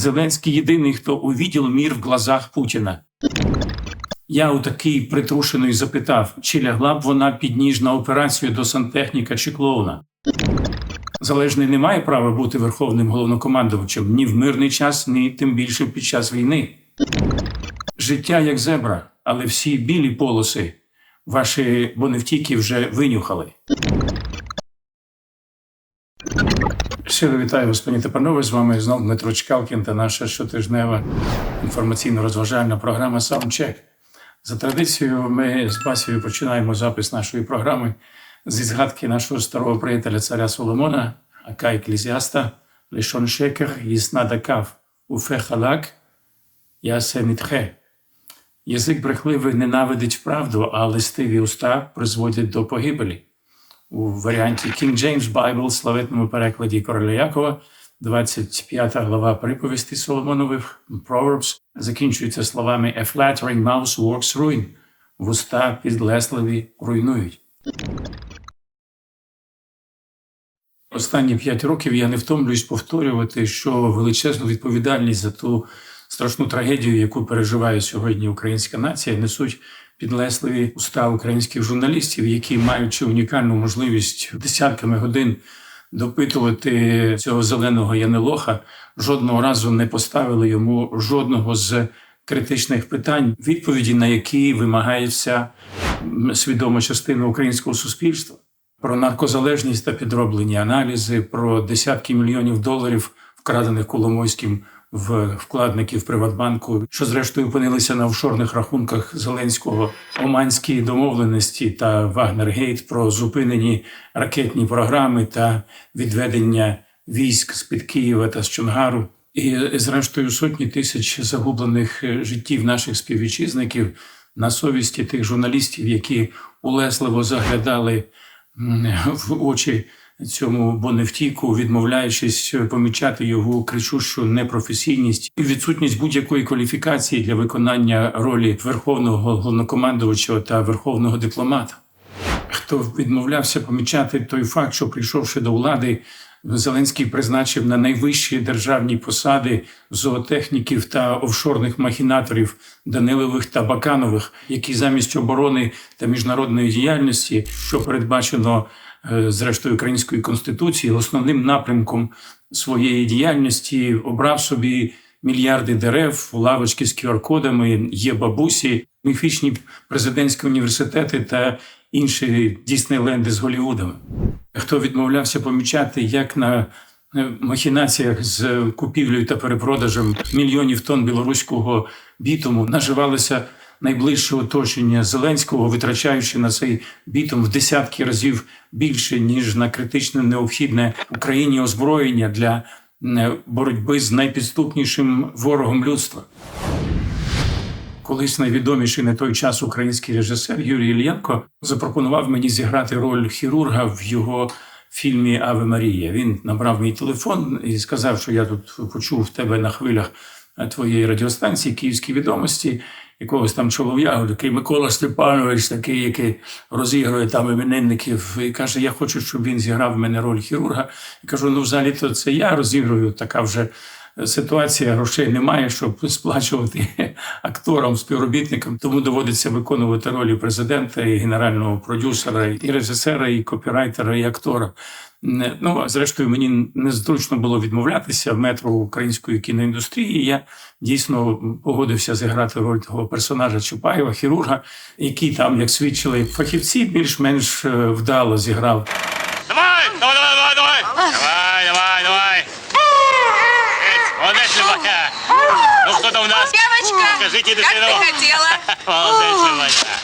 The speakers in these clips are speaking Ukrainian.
Зеленський єдиний, хто увидів мір в глазах Путіна. Я у такий притрушений запитав, чи лягла б вона під ніж на операцію до сантехніка чи клоуна. Залежний не має права бути верховним головнокомандувачем ні в мирний час, ні тим більше під час війни. Життя як зебра, але всі білі полоси ваші боневтіки вже винюхали. Щиро вітаю пані та панове. З вами знову Дмитро Чкалкін та наша щотижнева інформаційно-розважальна програма Soundcheck. За традицією, ми з Басією починаємо запис нашої програми зі згадки нашого старого приятеля царя Соломона, ака еклезіаста, Лишон Шекер, Єсна Дакав, Уфе Халак, Ясе Язик брехливий ненавидить правду, а листиві уста призводять до погибелі. У варіанті King James Bible, славетному перекладі короля Якова, 25 глава приповісті Соломонових Proverbs, закінчується словами A flattering mouth works ruin. Вуста підлесливі руйнують. Останні п'ять років я не втомлююсь повторювати, що величезну відповідальність за ту страшну трагедію, яку переживає сьогодні українська нація, несуть підлесливі уста українських журналістів, які, маючи унікальну можливість десятками годин допитувати цього зеленого Янелоха, жодного разу не поставили йому жодного з критичних питань, відповіді на які вимагається свідома частина українського суспільства. Про наркозалежність та підроблені аналізи, про десятки мільйонів доларів, вкрадених Коломойським в вкладників Приватбанку, що зрештою опинилися на офшорних рахунках Зеленського, оманські домовленості та Вагнергейт про зупинені ракетні програми та відведення військ з під Києва та з Чонгару. І зрештою сотні тисяч загублених е, життів наших співвітчизників на совісті тих журналістів, які улесливо заглядали в очі цьому боневтіку, відмовляючись помічати його кричущу непрофесійність і відсутність будь-якої кваліфікації для виконання ролі верховного головнокомандувача та верховного дипломата. Хто відмовлявся помічати той факт, що прийшовши до влади, Зеленський призначив на найвищі державні посади зоотехніків та офшорних махінаторів Данилових та Баканових, які замість оборони та міжнародної діяльності, що передбачено зрештою української конституції, основним напрямком своєї діяльності обрав собі мільярди дерев, лавочки з QR-кодами, є бабусі, міфічні президентські університети та інші Діснейленди з Голлівудами. Хто відмовлявся помічати, як на е, махінаціях з купівлею та перепродажем мільйонів тонн білоруського бітуму наживалося найближче оточення Зеленського, витрачаючи на цей бітум в десятки разів більше ніж на критично необхідне Україні озброєння для боротьби з найпідступнішим ворогом людства. Колись найвідоміший на той час український режисер Юрій Ільєнко запропонував мені зіграти роль хірурга в його фільмі Аве Марія. Він набрав мій телефон і сказав, що я тут почув тебе на хвилях твоєї радіостанції Київські відомості. Якогось там чолов'ягу, такий Микола Степанович, такий, який розігрує там іменинників, і каже: Я хочу, щоб він зіграв в мене роль хірурга. Я кажу: ну, взагалі, то це я розігрую, така вже ситуація грошей немає, щоб сплачувати акторам, співробітникам. Тому доводиться виконувати ролі президента, і генерального продюсера, і режисера, і копірайтера, і актора. Ну, зрештою, мені незручно було відмовлятися в метро української кіноіндустрії. Я дійсно погодився зіграти роль того персонажа Чупаєва, хірурга, який там, як свідчили фахівці, більш-менш е, вдало зіграв Давай, давай, давай, давай, давай. Давай, давай, давай. Молодець, молодець, Любака. Ну, хто там у нас? Девочка, Скажите, как дитино. ты хотела? Молодець, Любака.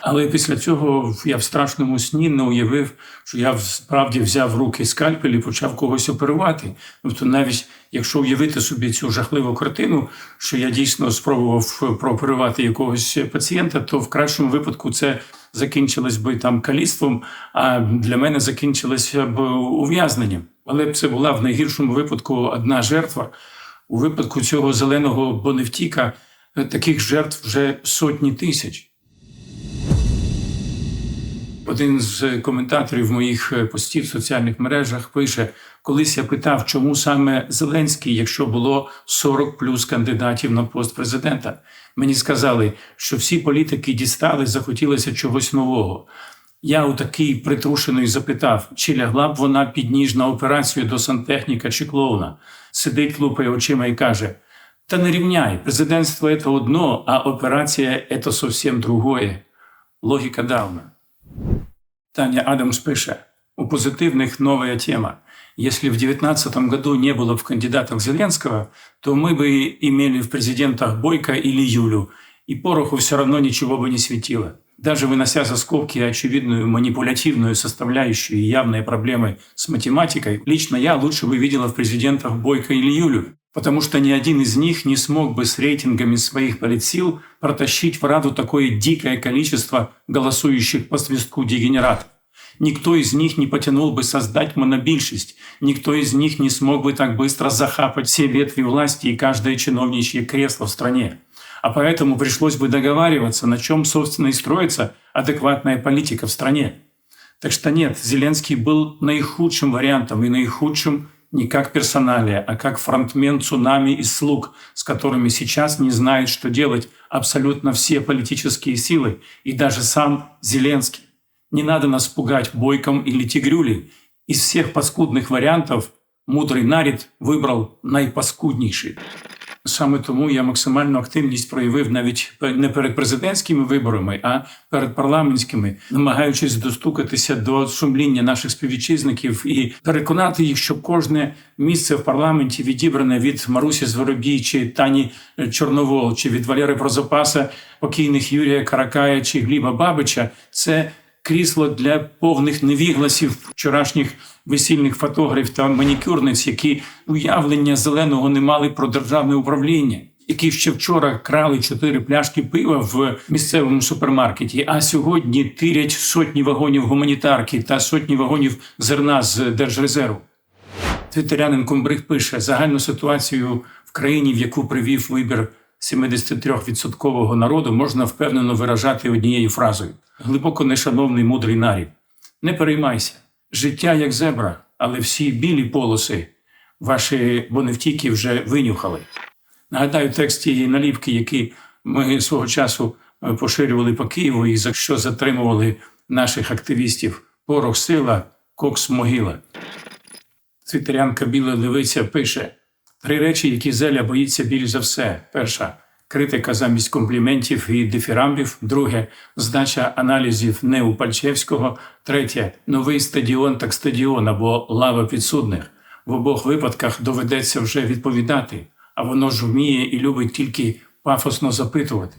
Але після цього я в страшному сні не уявив, що я справді взяв в руки скальпель і почав когось оперувати. Тобто, навіть якщо уявити собі цю жахливу картину, що я дійсно спробував прооперувати якогось пацієнта, то в кращому випадку це закінчилось би там каліцтвом, а для мене закінчилося б ув'язненням. Але б це була в найгіршому випадку одна жертва. У випадку цього зеленого боневтіка таких жертв вже сотні тисяч. Один з коментаторів моїх е, постів в соціальних мережах пише: колись я питав, чому саме Зеленський, якщо було 40 плюс кандидатів на пост президента. Мені сказали, що всі політики дістали, захотілося чогось нового. Я у такий притрушений запитав, чи лягла б вона під ніж на операцію до сантехніка чи клоуна. Сидить, лупає очима і каже: Та не рівняй, президентство це одно, а операція це зовсім другое. Логіка давна. Таня Адамс пише, у позитивных новая тема. Если в 2019 году не было в кандидатах Зеленского, то мы бы имели в президентах Бойко или Юлю, и Пороху все равно ничего бы не светило. Даже вынося за скобки очевидную манипулятивную составляющую и явные проблемы с математикой, лично я лучше бы видела в президентах Бойко или Юлю, потому что ни один из них не смог бы с рейтингами своих политсил протащить в Раду такое дикое количество голосующих по свистку дегенератов. Никто из них не потянул бы создать монобильшесть, никто из них не смог бы так быстро захапать все ветви власти и каждое чиновничье кресло в стране. А поэтому пришлось бы договариваться, на чем, собственно, и строится адекватная политика в стране. Так что нет, Зеленский был наихудшим вариантом и наихудшим не как персоналия, а как фронтмен цунами из слуг, с которыми сейчас не знают, что делать абсолютно все политические силы и даже сам Зеленский. Не надо нас пугать бойком или тигрюлей. Из всех паскудных варіантів мудрий нарід вибрав найпаскудніший. Саме тому я максимальну активність проявив навіть не перед президентськими виборами, а перед парламентськими, намагаючись достукатися до сумління наших співвітчизників і переконати їх, що кожне місце в парламенті відібране від Марусі Зворобій чи Тані Чорновол, чи від Валери Прозапаса, покійних Юрія Каракая чи Гліба Бабича, це крісло для повних невігласів вчорашніх весільних фотографів та манікюрниць, які уявлення зеленого не мали про державне управління. Які ще вчора крали чотири пляшки пива в місцевому супермаркеті, а сьогодні тирять сотні вагонів гуманітарки та сотні вагонів зерна з держрезерву. Твіттерянин Комбриг пише загальну ситуацію в країні, в яку привів вибір 73% народу, можна впевнено виражати однією фразою: глибоко нешановний мудрий нарід. Не переймайся, життя як зебра, але всі білі полоси ваші боневтіки вже винюхали. Нагадаю, текст тієї наліпки, які ми свого часу е, поширювали по Києву, і за що затримували наших активістів Порох сила, Кокс могила. Твіттерянка Біла Левиця пише три речі, які Зеля боїться більш за все. Перша критика замість компліментів і дифірамбів. Друге здача аналізів не у Пальчевського. Третє новий стадіон так стадіон або лава підсудних. В обох випадках доведеться вже відповідати, а воно ж вміє і любить тільки пафосно запитувати.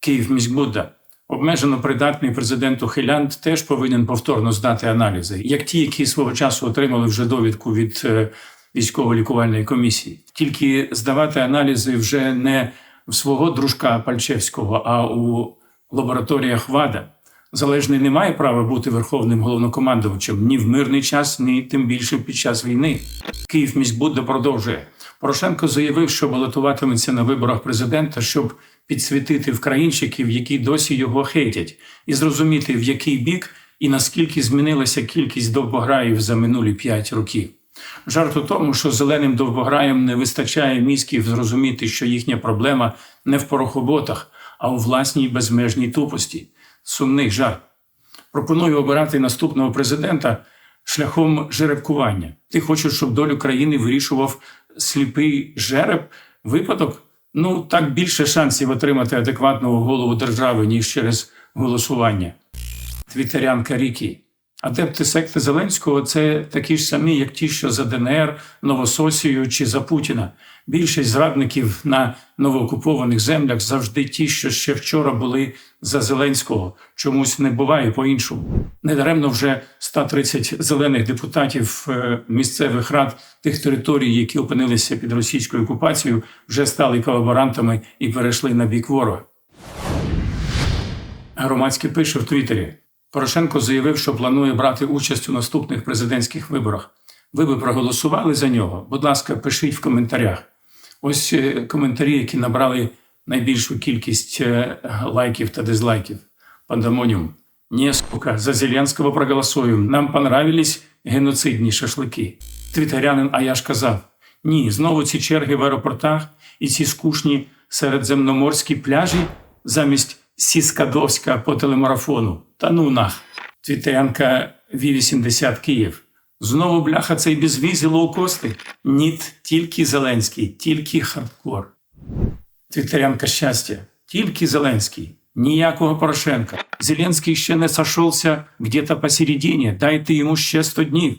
Київ міськбуда. Обмежено придатний президент Ухилянд теж повинен повторно здати аналізи, як ті, які свого часу отримали вже довідку від е, військово-лікувальної комісії. Тільки здавати аналізи вже не в свого дружка Пальчевського, а у лабораторіях ВАДА. Залежний не має права бути верховним головнокомандувачем ні в мирний час, ні тим більше під час війни. Київ міськбуда продовжує. Порошенко заявив, що балотуватиметься на виборах президента, щоб підсвітити вкраїнчиків, які досі його хейтять, і зрозуміти, в який бік і наскільки змінилася кількість довбограїв за минулі п'ять років. Жарт у тому, що зеленим довбограям не вистачає мізків зрозуміти, що їхня проблема не в порохоботах, а у власній безмежній тупості. Сумний жарт. Пропоную обирати наступного президента шляхом жеребкування. Ти хочеш, щоб долю країни вирішував сліпий жереб? Випадок? Ну, так більше шансів отримати адекватного голову держави, ніж через голосування. Твітерянка Рікі. Адепти секти Зеленського це такі ж самі, як ті, що за ДНР, Новососію чи за Путіна. Більшість зрадників на новоокупованих землях завжди ті, що ще вчора були за Зеленського. Чомусь не буває по-іншому. Недаремно вже 130 зелених депутатів е, місцевих рад тих територій, які опинилися під російською окупацією, вже стали колаборантами і перейшли на бік ворога. Громадський пише в Твіттері. Порошенко заявив, що планує брати участь у наступних президентських виборах. Ви би проголосували за нього? Будь ласка, пишіть в коментарях. Ось е, коментарі, які набрали найбільшу кількість е, лайків та дизлайків. Пандамоніум. Не, сука, за Зеленського проголосуємо. Нам понравились геноцидні шашлики. Твітерянин, а я ж казав: ні, знову ці черги в аеропортах і ці скучні середземноморські пляжі замість Сіскадовська по телемарафону. Та ну нах. Твітерянка Ві-80 Київ. Знову бляха цей безвіз і лоукости? Ніт, тільки Зеленський, тільки хардкор. Твіттерянка щастя. Тільки Зеленський. Ніякого Порошенка. Зеленський ще не сошовся где-то посередині. Дайте йому ще 100 днів.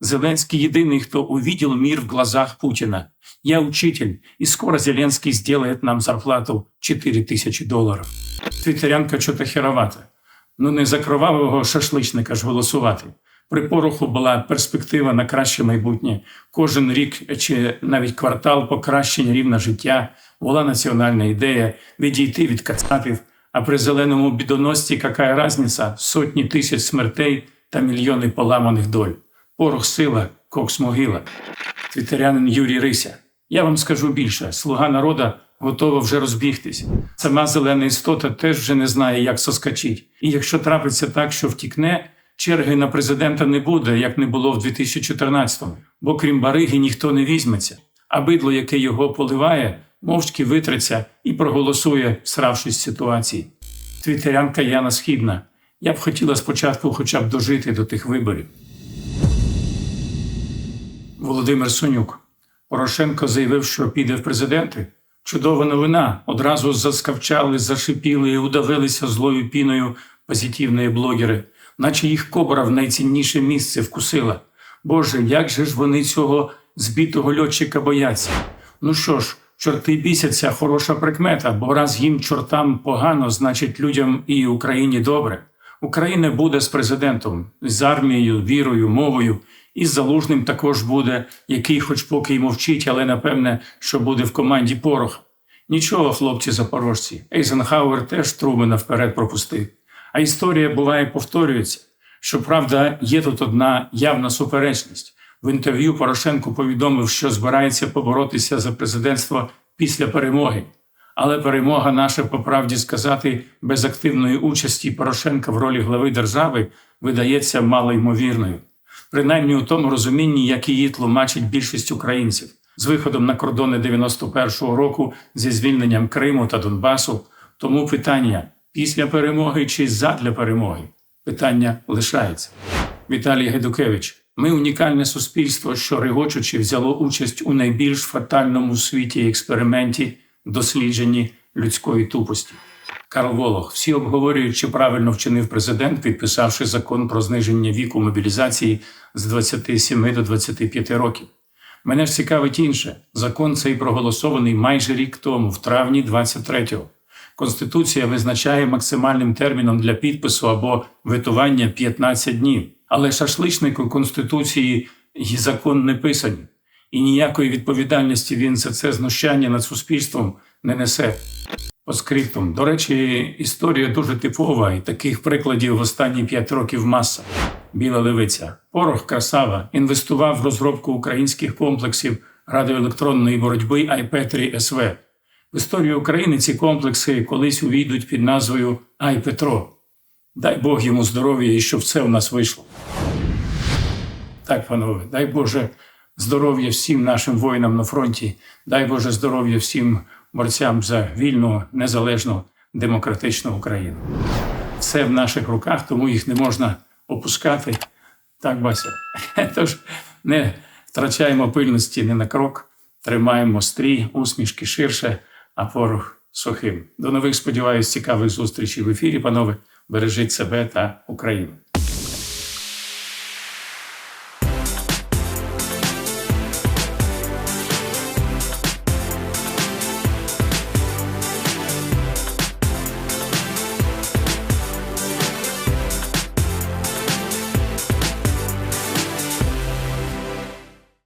Зеленский єдиний, хто увидел мир в глазах Путина. Я учитель, и скоро Зеленский сделает нам зарплату 4 тисячі доларів. Твіттерянка чого херовата. Ну не за кровавого шашличника ж голосувати. При пороху була перспектива на краще майбутнє. Кожен рік чи навіть квартал покращення рівня життя була національна ідея відійти від кацапів. А при зеленому бідоносці яка разниця сотні тисяч смертей та мільйони поламаних доль. Порох сила, кокс могила. Твітерянин Юрій Рися. Я вам скажу більше: слуга народа готова вже розбігтись. Сама зелена істота теж вже не знає, як соскочить. І якщо трапиться так, що втікне, черги на президента не буде, як не було в 2014-му. Бо крім бариги ніхто не візьметься. А бидло, яке його поливає, мовчки витреться і проголосує, сравшись з ситуації. Твітерянка Яна Східна. Я б хотіла спочатку хоча б дожити до тих виборів. Володимир Сонюк. Порошенко заявив, що піде в президенти. Чудова новина. Одразу заскавчали, зашипіли і удавилися злою піною позитивні блогери, наче їх кобра в найцінніше місце вкусила. Боже, як же ж вони цього збитого льотчика бояться? Ну що ж, чорти бісяться, хороша прикмета, бо раз їм чортам погано, значить людям і Україні добре. Україна буде з президентом, з армією, вірою, мовою. І з залужним також буде, який, хоч поки й мовчить, але напевне, що буде в команді порох. Нічого, хлопці запорожці. Ейзенхауер теж Трумена вперед пропустив. А історія буває повторюється. Щоправда, є тут одна явна суперечність. В інтерв'ю Порошенко повідомив, що збирається поборотися за президентство після перемоги. Але перемога наша, по правді сказати, без активної участі Порошенка в ролі глави держави видається малоймовірною принаймні у тому розумінні, як її тлумачить більшість українців з виходом на кордони 91-го року зі звільненням Криму та Донбасу. Тому питання після перемоги чи задля перемоги питання лишається. Віталій Гедукевич. Ми унікальне суспільство, що регочучи взяло участь у найбільш фатальному світі експерименті дослідженні людської тупості. Карл Волох, всі обговорюють, чи правильно вчинив президент, підписавши закон про зниження віку мобілізації з 27 до 25 років. Мене ж цікавить інше. Закон цей проголосований майже рік тому, в травні 23-го. Конституція визначає максимальним терміном для підпису або витування 15 днів. Але шашличнику Конституції і закон не писані, і ніякої відповідальності він за це знущання над суспільством не несе. По скриптум. До речі, історія дуже типова, і таких прикладів в останні п'ять років маса. Біла левиця. Порох Красава інвестував в розробку українських комплексів радіоелектронної боротьби Айпетрі СВ. В історію України ці комплекси колись увійдуть під назвою Ай Петро. Дай Бог йому здоров'я і щоб це в нас вийшло. Так, панове, дай Боже здоров'я всім нашим воїнам на фронті, дай Боже здоров'я всім борцям за вільну, незалежну, демократичну Україну. Все в наших руках, тому їх не можна опускати. Так, Бася. Тож не втрачаємо пильності не на крок, тримаємо стрій, усмішки ширше, а порох сухим. До нових, сподіваюсь, цікавих зустрічей в ефірі, панове. Бережіть себе та Україну.